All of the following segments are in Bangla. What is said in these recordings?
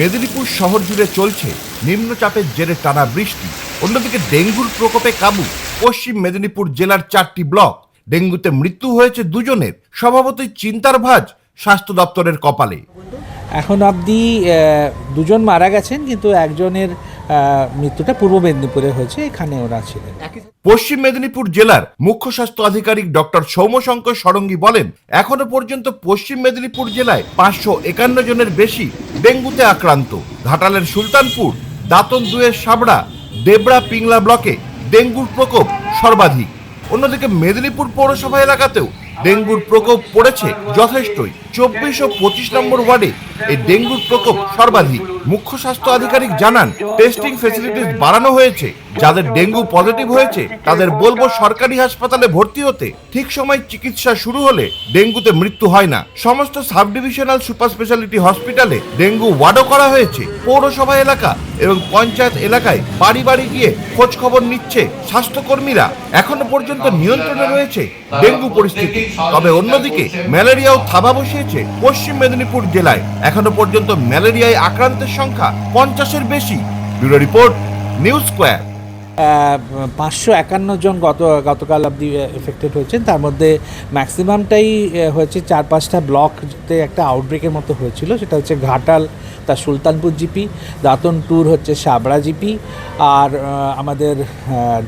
মেদিনীপুর শহর জুড়ে চলছে নিম্নচাপের জেরে টানা বৃষ্টি। অন্যদিকে ডেঙ্গুর প্রকোপে কাবু। পশ্চিম মেদিনীপুর জেলার চারটি ব্লক ডেঙ্গুতে মৃত্যু হয়েছে দুজনের। স্বভাবতই চিন্তার ভাঁজ স্বাস্থ্য দপ্তরের কপালে। এখন অবধি দুজন মারা গেছেন কিন্তু একজনের মৃত্যুটা পূর্ব মেদিনীপুরে হয়েছে এখানে ওরা ছিলেন। পশ্চিম মেদিনীপুর জেলার মুখ্য স্বাস্থ্য আধিকারিক ডক্টর সৌম্যশঙ্কর সরঙ্গী বলেন, এখনও পর্যন্ত পশ্চিম মেদিনীপুর জেলায় পাঁচশো একান্ন জনের বেশি ডেঙ্গুতে আক্রান্ত। ঘাটালের সুলতানপুর, দাতন দুয়ের সাবড়া, দেবড়া পিংলা ব্লকে ডেঙ্গুর প্রকোপ সর্বাধিক। অন্যদিকে মেদিনীপুর পৌরসভা এলাকাতেও ডেঙ্গুর প্রকোপ পড়েছে যথেষ্টই। চব্বিশ ও পঁচিশ নম্বর ওয়ার্ডে এই ডেঙ্গুর প্রকোপ সর্বাধিক। মুখ্য স্বাস্থ্য আধিকারিক জানান টেস্টিং ফেসিলিটিস বাড়ানো হয়েছে, যাদের ডেঙ্গু পজিটিভ হয়েছে, তাদের বলব সরকারি হাসপাতালে ভর্তি হতে ঠিক সময় চিকিৎসা শুরু হলে ডেঙ্গুতে মৃত্যু হয় না। সমস্ত সাব ডিভিশনাল সুপার স্পেশালিটি হসপিটালে ডেঙ্গু ওয়ার্ডও করা হয়েছে। পৌরসভা এলাকা এবং পঞ্চায়েত এলাকায় বাড়ি বাড়ি গিয়ে খোঁজ খবর নিচ্ছে স্বাস্থ্যকর্মীরা। এখনও পর্যন্ত নিয়ন্ত্রণে রয়েছে ডেঙ্গু পরিস্থিতি। তবে অন্যদিকে ম্যালেরিয়াও থাবা বসিয়েছে পশ্চিম মেদিনীপুর জেলায়। এখনও পর্যন্ত ম্যালেরিয়ায় আক্রান্তের সংখ্যা পঞ্চাশের বেশি। Bureau report, news square. পাঁচশো একান্ন জন গত, গতকাল অবধি এফেক্টেড হয়েছেন। তার মধ্যে ম্যাক্সিমামটাই হয়েছে চার পাঁচটা ব্লকতে একটা আউটব্রেকের মতো হয়েছিল। সেটা হচ্ছে ঘাটাল, তার সুলতানপুর জিপি, দাতন ট্যুর হচ্ছে সাবড়া জিপি, আর আমাদের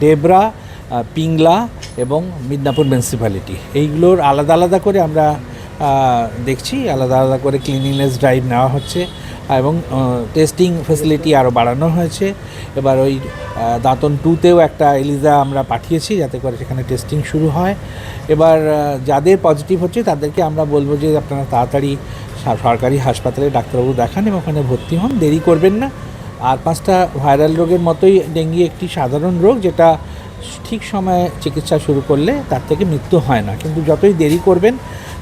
ডেবরা পিংলা এবং মিদনাপুর মিউনিসিপ্যালিটি এইগুলোর আলাদা আলাদা করে আমরা দেখছি। আলাদা আলাদা করে ক্লিনিনেস ড্রাইভ নেওয়া হচ্ছে। এবং টেস্টিং ফেসিলিটি আরও বাড়ানো হয়েছে। এবার ওই দাঁতন টুতেও একটা এলিজা আমরা পাঠিয়েছি যাতে করে সেখানে টেস্টিং শুরু হয়। এবার যাদের পজিটিভ হচ্ছে তাদেরকে আমরা বলব যে আপনারা তাড়াতাড়ি সরকারি হাসপাতালে ডাক্তারবাবু দেখান এবং ওখানে ভর্তি হন, দেরি করবেন না। আর পাঁচটা ভাইরাল রোগের মতোই ডেঙ্গি একটি সাধারণ রোগ যেটা ঠিক সময়ে চিকিৎসা শুরু করলে তার থেকে মৃত্যু হয় না। কিন্তু যতই দেরি করবেন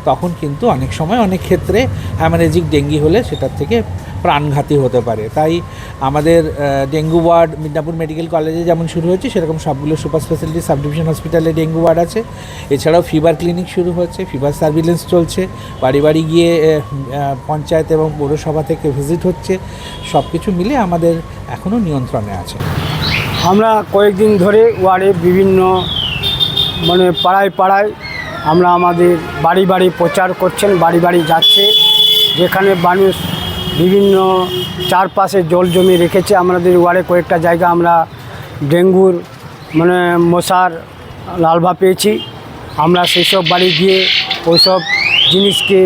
তখন কিন্তু অনেক সময় অনেক ক্ষেত্রে হ্যামারেজিক ডেঙ্গি হলে সেটার থেকে প্রাণঘাতী হতে পারে। তাই আমাদের ডেঙ্গু ওয়ার্ড মিদনাপুর মেডিকেল কলেজে যেমন শুরু হয়েছে, সেরকম সবগুলো সুপার স্পেশালিটি সাব ডিভিশন হসপিটালে ডেঙ্গু ওয়ার্ড আছে। এছাড়াও ফিভার ক্লিনিক শুরু হচ্ছে, ফিভার সার্ভিলেন্স চলছে, বাড়ি বাড়ি গিয়ে পঞ্চায়েত এবং পৌরসভা থেকে ভিজিট হচ্ছে। সব কিছু মিলে আমাদের এখনও নিয়ন্ত্রণে আছে। আমরা কয়েকদিন ধরে ওয়ার্ডে বিভিন্ন মানে পাড়ায় পাড়ায় আমরা আমাদের বাড়ি বাড়ি প্রচার করছেন, বাড়ি বাড়ি যাচ্ছে। যেখানে মানুষ বিভিন্ন চারপাশে জল জমি রেখেছে। আমাদের ওয়ার্ডে কয়েকটা জায়গা আমরা ডেঙ্গুর মানে মশার লালভা পেয়েছি। আমরা সেসব বাড়ি গিয়ে ওইসব জিনিসকে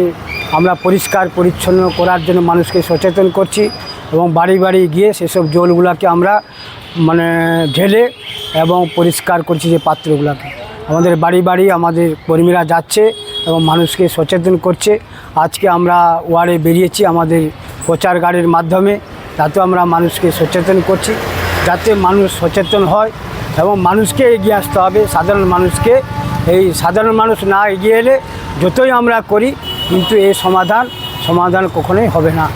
আমরা পরিষ্কার, পরিচ্ছন্ন করার জন্য মানুষকে সচেতন করছি এবং বাড়ি বাড়ি গিয়ে সেসব জলগুলোকে আমরা মানে ঢেলে এবং পরিষ্কার করছি যে পাত্রগুলোকে। আমাদের বাড়ি বাড়ি আমাদের কর্মীরা যাচ্ছে এবং মানুষকে সচেতন করছে। আজকে আমরা ওয়ার্ডে বেরিয়েছি আমাদের প্রচার গাড়ির মাধ্যমে তাতে আমরা মানুষকে সচেতন করছি। যাতে মানুষ সচেতন হয় এবং মানুষকে এগিয়ে আসতে হবে। সাধারণ মানুষকে, এই সাধারণ মানুষ না এগিয়ে এলে যতই আমরা করি, কিন্তু এই সমাধান সমাধান কখনোই হবে না।